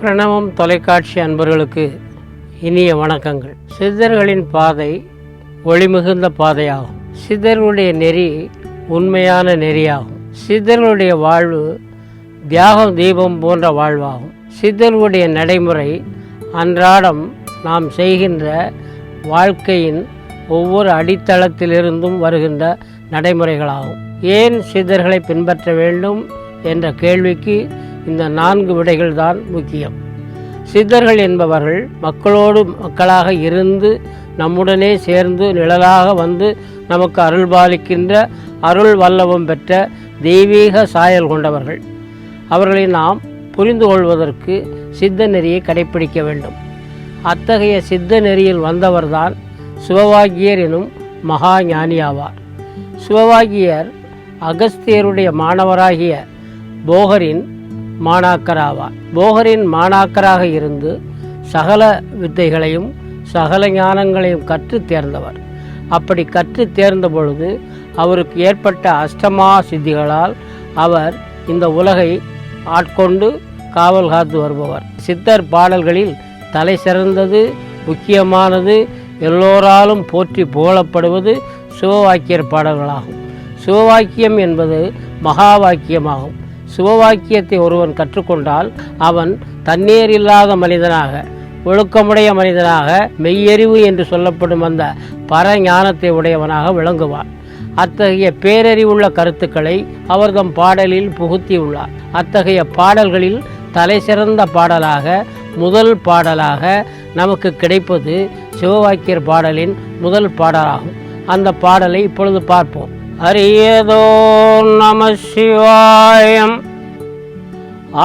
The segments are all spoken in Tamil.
பிரணவம் தொலைக்காட்சி அன்பர்களுக்கு இனிய வணக்கங்கள். சித்தர்களின் பாதை ஒளிமிகுந்த பாதையாகும். சித்தர்களுடைய நெறி உண்மையான நெறியாகும். சித்தர்களுடைய வாழ்வு தியாகம் தீபம் போன்ற வாழ்வாகும். சித்தர்களுடைய நடைமுறை அன்றாடம் நாம் செய்கின்ற வாழ்க்கையின் ஒவ்வொரு அடித்தளத்திலிருந்தும் வருகின்ற நடைமுறைகளாகும். ஏன் சித்தர்களை பின்பற்ற வேண்டும் என்ற கேள்விக்கு இந்த நான்கு விடைகள் தான் முக்கியம். சித்தர்கள் என்பவர்கள் மக்களோடு மக்களாக இருந்து நம்முடனே சேர்ந்து நிழலாக வந்து நமக்கு அருள் பாலிக்கின்ற அருள் வல்லவம் பெற்ற தெய்வீக சாயல் கொண்டவர்கள். அவர்களை நாம் புரிந்து கொள்வதற்கு சித்த நெறியை கடைப்பிடிக்க வேண்டும். அத்தகைய சித்த நெறியில் வந்தவர்தான் சிவவாகியர் எனும் மகா ஞானியாவார். சிவவாகியர் அகஸ்தியருடைய மாணவராகிய போகரின் மாணாக்கராவார். போகரின் மாணாக்கராக இருந்து சகல வித்தைகளையும் சகல ஞானங்களையும் கற்றுத் தேர்ந்தவர். அப்படி கற்றுத் தேர்ந்த பொழுது அவருக்கு ஏற்பட்ட அஷ்டமா சித்திகளால் அவர் இந்த உலகை ஆட்கொண்டு காவல் காத்து வருபவர். சித்தர் பாடல்களில் தலை சிறந்தது முக்கியமானது எல்லோராலும் போற்றி புகழப்படுவது சிவவாக்கியர் பாடல்களாகும். சிவவாக்கியம் என்பது மகா வாக்கியமாகும் சிவவாக்கியத்தை ஒருவன் கற்றுக்கொண்டால் அவன் தண்ணீர் இல்லாத மனிதனாக ஒழுக்கமுடைய மனிதனாக மெய்யறிவு என்று சொல்லப்படும் அந்த பர ஞானத்தை உடையவனாக விளங்குவான். அத்தகைய பேரறிவுள்ள கருத்துக்களை அவர்தம் பாடலில் புகுத்தியுள்ளார் அத்தகைய பாடல்களில் தலை சிறந்த பாடலாக முதல் பாடலாக நமக்கு கிடைப்பது சிவவாக்கியர் பாடலின் முதல் பாடலாகும். அந்த பாடலை இப்பொழுது பார்ப்போம். அரியதோ நம சிவாயம்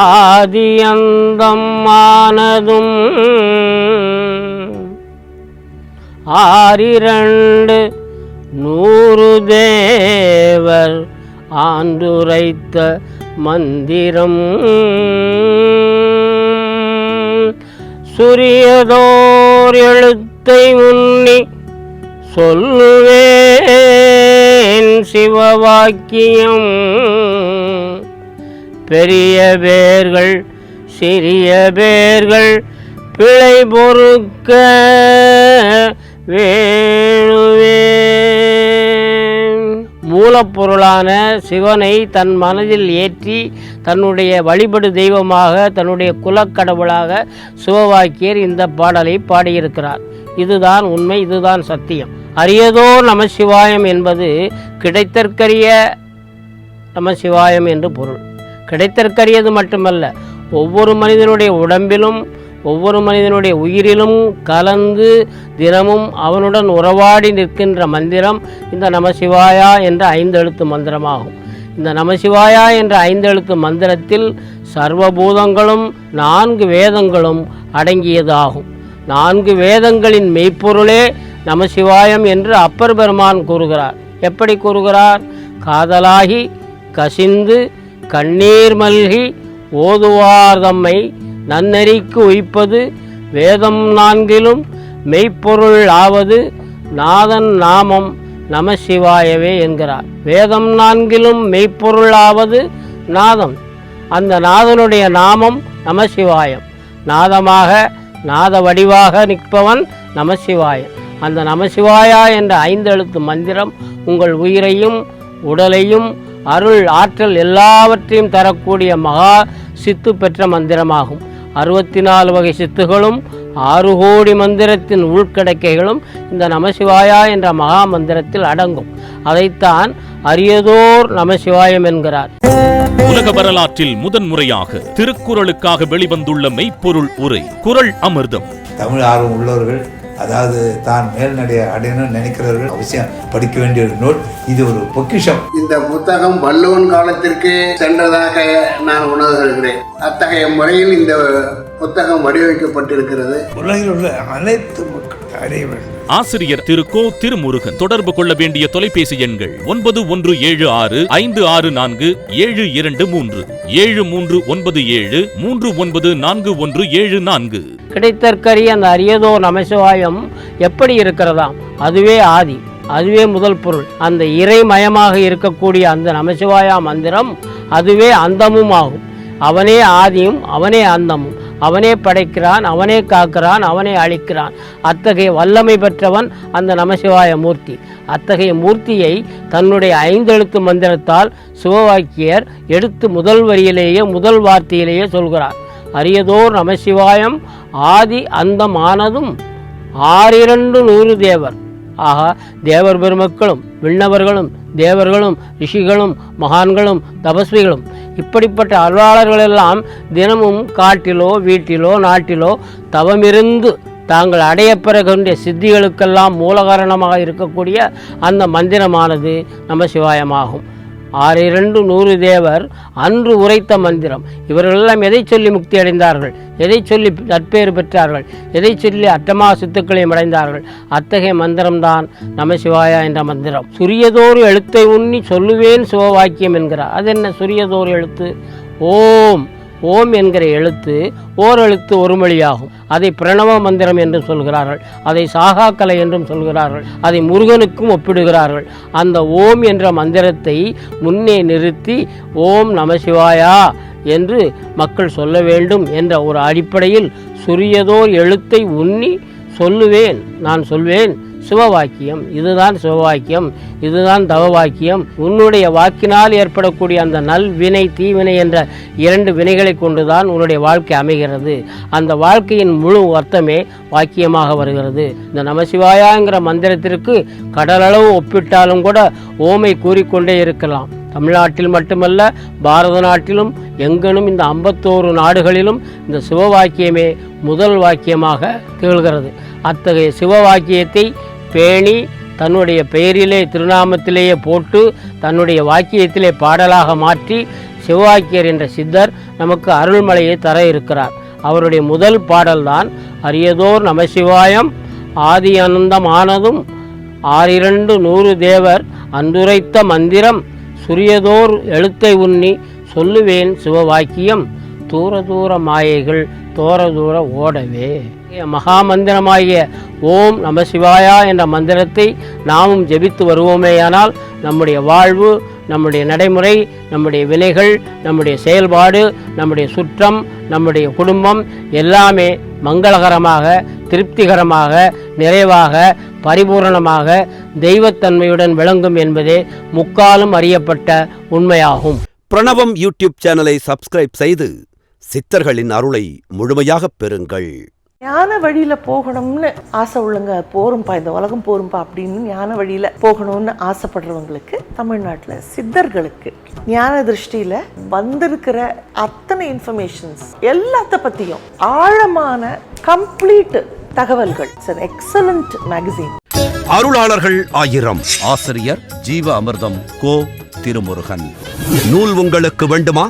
ஆதியந்தம்மானதும் ஆறிரண்டு நூறு தேவர் ஆண்டுரைத்த மந்திரம் சுரியதோர் எழுத்தை முன்னி சொல்லுவே। சிவவாக்கியம். பெரிய பேர்கள் சிறிய பேர்கள் பிழை பொறுக்க வேணுவே மூலப்பொருளான சிவனை தன் மனதில் ஏற்றி தன்னுடைய வழிபடு தெய்வமாக தன்னுடைய குலக்கடவுளாக சிவவாக்கியர் இந்த பாடலை பாடியிருக்கிறார். இதுதான் உண்மை இதுதான் சத்தியம். அரியதோ நமசிவாயம் என்பது கிடைத்தற்கரிய நமசிவாயம் என்று பொருள். கிடைத்தற்கரியது மட்டுமல்ல ஒவ்வொரு மனிதனுடைய உடம்பிலும் ஒவ்வொரு மனிதனுடைய உயிரிலும் கலந்து தினமும் அவனுடன் உறவாடி நிற்கின்ற மந்திரம் இந்த நமசிவாயா என்ற ஐந்தெழுத்து மந்திரமாகும். இந்த நமசிவாயா என்ற ஐந்தெழுத்து மந்திரத்தில் சர்வபூதங்களும் நான்கு வேதங்களும் அடங்கியதாகும். நான்கு வேதங்களின் மெய்ப்பொருளே நமசிவாயம் என்று அப்பர் பெருமான் கூறுகிறார். எப்படி கூறுகிறார்? காதலாகி கசிந்து கண்ணீர் மல்கி ஓதுவார் தம்மை. நன்னெறிக்கு உய்ப்பது வேதம் நான்கிலும் மெய்ப்பொருள் ஆவது நாதன் நாமம் நமசிவாயவே என்கிறார். வேதம் நான்கிலும் மெய்ப்பொருள் ஆவது நாதம். அந்த நாதனுடைய நாமம் நமசிவாயம். நாதமாக நாத வடிவாக நிற்பவன் நமசிவாயன் அந்த நமசிவாயா என்ற ஐந்தெழுத்து மந்திரம் உங்கள் உயிரையும் உடலையும் அருள் ஆற்றல் எல்லாவற்றையும் தரக்கூடிய மகா சித்து பெற்ற மந்திரமாகும். அறுபத்தி நாலு வகை சித்துகளும் ஆறு கோடி மந்திரத்தின் உள்கிடக்கைகளும் இந்த நமசிவாயா என்ற மகா மந்திரத்தில் அடங்கும். அதைத்தான் அரியதோர் நமசிவாயம் என்கிறார். உலக வரலாற்றில் முதன்முறையாக திருக்குறளுக்காக வெளிவந்துள்ள மெய்ப்பொருள் உரை குறள் அமிர்தம். தமிழ் ஆர்வம் உள்ளவர்கள் அதாவது தான் மேல்நடைய அடையணும்னு நினைக்கிறவர்கள் அவசியம் படிக்க வேண்டிய ஒரு நூல். இது ஒரு பொக்கிஷம். இந்த புத்தகம் வள்ளுவன் காலத்திற்கு சென்றதாக நான் உணர்கிறேன். அத்தகைய முறையில் இந்த புத்தகம் வடிவமைக்கப்பட்டிருக்கிறது. உலகில் உள்ள அனைத்து மக்கள் அடைய வேண்டும் ஆசிரியர் திரு கோ திருமுருகன். தொடர்பு கொள்ள வேண்டிய தொலைபேசி எண்கள் ஒன்பது ஒன்று ஏழு ஆறு ஐந்து ஆறு நான்கு ஏழு இரண்டு மூன்று. ஏழு மூன்று ஒன்பது ஏழு மூன்று ஒன்பது நான்கு ஒன்று ஏழு நான்கு. கிடைத்தற்கரிய அந்த அரியதோர் நமசிவாயம் எப்படி இருக்கிறதாம்? அதுவே ஆதி அதுவே முதல் பொருள். அந்த இறைமயமாக இருக்கக்கூடிய அந்த நமசிவாயா மந்திரம் அதுவே அந்தமும் ஆகும். அவனே ஆதியும் அவனே அந்தமும். அவனே படைக்கிறான் அவனே காக்கிறான் அவனே அழிக்கிறான். அத்தகைய வல்லமை பெற்றவன் அந்த நமசிவாய மூர்த்தி. அத்தகைய மூர்த்தியை தன்னுடைய ஐந்தெழுத்து மந்திரத்தால் சிவவாக்கியர் எடுத்து முதல் வரியிலேயே முதல் வார்த்தையிலேயே சொல்கிறார். அரியதோர் நமசிவாயம் ஆதி அந்தமானதும் ஆறிரண்டு நூறு தேவர். ஆகா தேவர் பெருமக்களும் விண்ணவர்களும் தேவர்களும் ரிஷிகளும் மகான்களும் தபஸ்விகளும். இப்படிப்பட்ட அருளாளர்கள் தினமும் காட்டிலோ வீட்டிலோ நாட்டிலோ தவமிருந்து தாங்கள் அடையப்பெறுகின்ற சித்திகளுக்கெல்லாம் மூலகாரணமாக இருக்கக்கூடிய அந்த மந்திரமானது நம்ம சிவாயமாகும். ஆறிரண்டு நூறு தேவர் அன்று உரைத்த மந்திரம். இவர்களெல்லாம் எதை சொல்லி முக்தி அடைந்தார்கள்? எதை சொல்லி நட்பேறு பெற்றார்கள்? எதை சொல்லி அட்டமா சித்துக்களையும் அடைந்தார்கள்? அத்தகைய மந்திரம்தான் நமசிவாயா என்ற மந்திரம். சுரியதோறு எழுத்தை உண்ணி சொல்லுவேன் சிவவாக்கியம் என்கிறார். அது என்ன சுரியதோறு எழுத்து. ஓம். ஓம் என்கிற எழுத்து ஓர் எழுத்து ஒரு மொழியாகும். அதை பிரணவ மந்திரம் என்று சொல்கிறார்கள். அதை சாகாக்கலை என்றும் சொல்கிறார்கள். அதை முருகனுக்கும் ஒப்பிடுகிறார்கள். அந்த ஓம் என்ற மந்திரத்தை முன்னே நிறுத்தி ஓம் நமசிவாயா என்று மக்கள் சொல்ல வேண்டும் என்ற ஒரு அடிப்படையில் சுரியதோர் எழுத்தை உண்ணி சொல்லுவேன் நான் சொல்வேன். சிவவாக்கியம். இதுதான் சிவவாக்கியம். இதுதான் தவ வாக்கியம் உன்னுடைய வாக்கினால் ஏற்படக்கூடிய அந்த நல்வினை தீவினை என்ற இரண்டு வினைகளை கொண்டுதான் உன்னுடைய வாழ்க்கை அமைகிறது. அந்த வாழ்க்கையின் முழு அர்த்தமே வாக்கியமாக வருகிறது. இந்த நமசிவாயாங்கிற மந்திரத்திற்கு கடலளவு ஒப்பிட்டாலும் கூட ஓமை கூறிக்கொண்டே இருக்கலாம். தமிழ்நாட்டில் மட்டுமல்ல பாரத நாட்டிலும் எங்கனும் இந்த ஐம்பத்தோரு நாடுகளிலும் இந்த சிவவாக்கியமே முதல் வாக்கியமாக திகழ்கிறது. அத்தகைய சிவவாக்கியத்தை பேணி தன்னுடைய பெயரிலே திருநாமத்திலேயே போட்டு தன்னுடைய வாக்கியத்திலே பாடலாக மாற்றி சிவாக்கியர் என்ற சித்தர் நமக்கு அருள்மலையை தர இருக்கிறார். அவருடைய முதல் பாடல்தான் அரியதோர் நமசிவாயம் ஆதி அனந்தமானதும் ஆறிரண்டு நூறு தேவர் அந்துரைத்த மந்திரம் சுரியதோர் எழுத்தை உண்ணி சொல்லுவேன் சிவவாக்கியம் தூர தூர மாயைகள் தோற தூர ஓடவே. மகா மந்திரமாகிய ஓம் நமசிவாயா என்ற மந்திரத்தை நாமும் ஜெபித்து வருவோமேயானால் நம்முடைய வாழ்வு நம்முடைய நடைமுறை நம்முடைய வினைகள் நம்முடைய செயல்பாடு நம்முடைய சுற்றம் நம்முடைய குடும்பம் எல்லாமே மங்களகரமாக திருப்திகரமாக நிறைவாக பரிபூரணமாக தெய்வத்தன்மையுடன் விளங்கும் என்பதே முக்காலும் அறியப்பட்ட உண்மையாகும். பிரணவம் யூடியூப் சேனலை சப்ஸ்கிரைப் செய்து சித்தர்களின் அருளை முழுமையாகப் பெறுங்கள். ஞான வழியில போகணும்னு ஆசை உள்ளங்க போரும்பா இந்த உலகம் போரும்பா அப்படின்னு ஞான வழியில போகணும்னு ஆசைப்படுறவங்களுக்கு தமிழ்நாட்டுல சித்தர்களுக்கு ஞான திருஷ்டியில வந்திருக்கிற அத்தனை இன்ஃபர்மேஷன்ஸ் எல்லாத்த பத்தியும் ஆழமான கம்ப்ளீட் தகவல்கள். இட்ஸ் எக்ஸலண்ட் மேகசின் அருளாளர்கள் ஆயிரம். ஆசிரியர் ஜீவ அமிர்தம் கோ திருமுருகன். நூல் உங்களுக்கு வேண்டுமா?